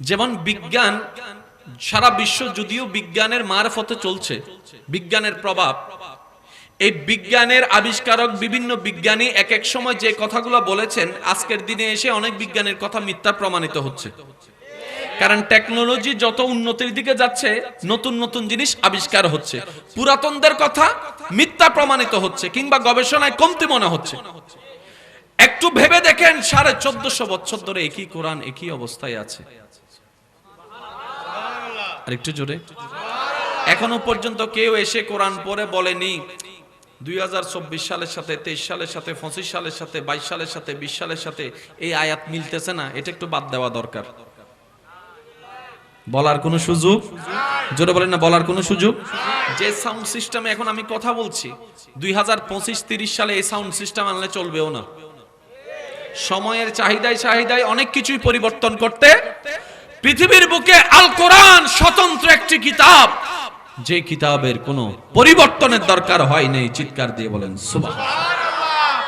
যেমন বিজ্ঞান, সারা বিশ্ব যদিও বিজ্ঞানের মারফতে চলছে, বিজ্ঞানের প্রভাব, এই বিজ্ঞানের আবিষ্কারক বিভিন্ন বিজ্ঞানী এক এক সময় যে কথাগুলো বলেছেন, আজকের দিনে এসে অনেক বিজ্ঞানের কথা মিথ্যা প্রমাণিত হচ্ছে। কারণ টেকনোলজি যত উন্নতির দিকে যাচ্ছে, নতুন নতুন জিনিস আবিষ্কার হচ্ছে। পুরাতনদের কথা মিথ্যা প্রমাণিত হচ্ছে, কিংবা গবেষণায় কমতি মনে হচ্ছে। একটু ভেবে দেখেন, সাড়ে চোদ্দশো বছর ধরে একই কোরআন, একই অবস্থায় আছে। আর একটু জোরে। এখনও পর্যন্ত কেউ এসে কোরআন পরে বলেনি। দুই হাজার চব্বিশ সালের সাথে, তেইশ সালের সাথে, পঁচিশ সালের সাথে, বাইশ সালের সাথে, বিশ সালের সাথে এই আয়াত মিলতেছে না। এটা একটু বাদ দেওয়া দরকার। বলার কোনো সুযোগ? জোরে বলেন না, বলার কোনো সুযোগ? যে সাউন্ড সিস্টেমে এখন আমি কথা বলছি, দুই হাজার পঁচিশ, তিরিশ সালে এই সাউন্ড সিস্টেম আনলে চলবেও না। সময়ের চাহিদায় চাহিদায় অনেক কিছুই পরিবর্তন করতে পৃথিবীর বুকে আল কোরআন স্বতন্ত্র একটি কিতাব। যে কিতাবের কোনো পরিবর্তনের দরকার হয় চিৎকার দিয়ে বলেন সুবহান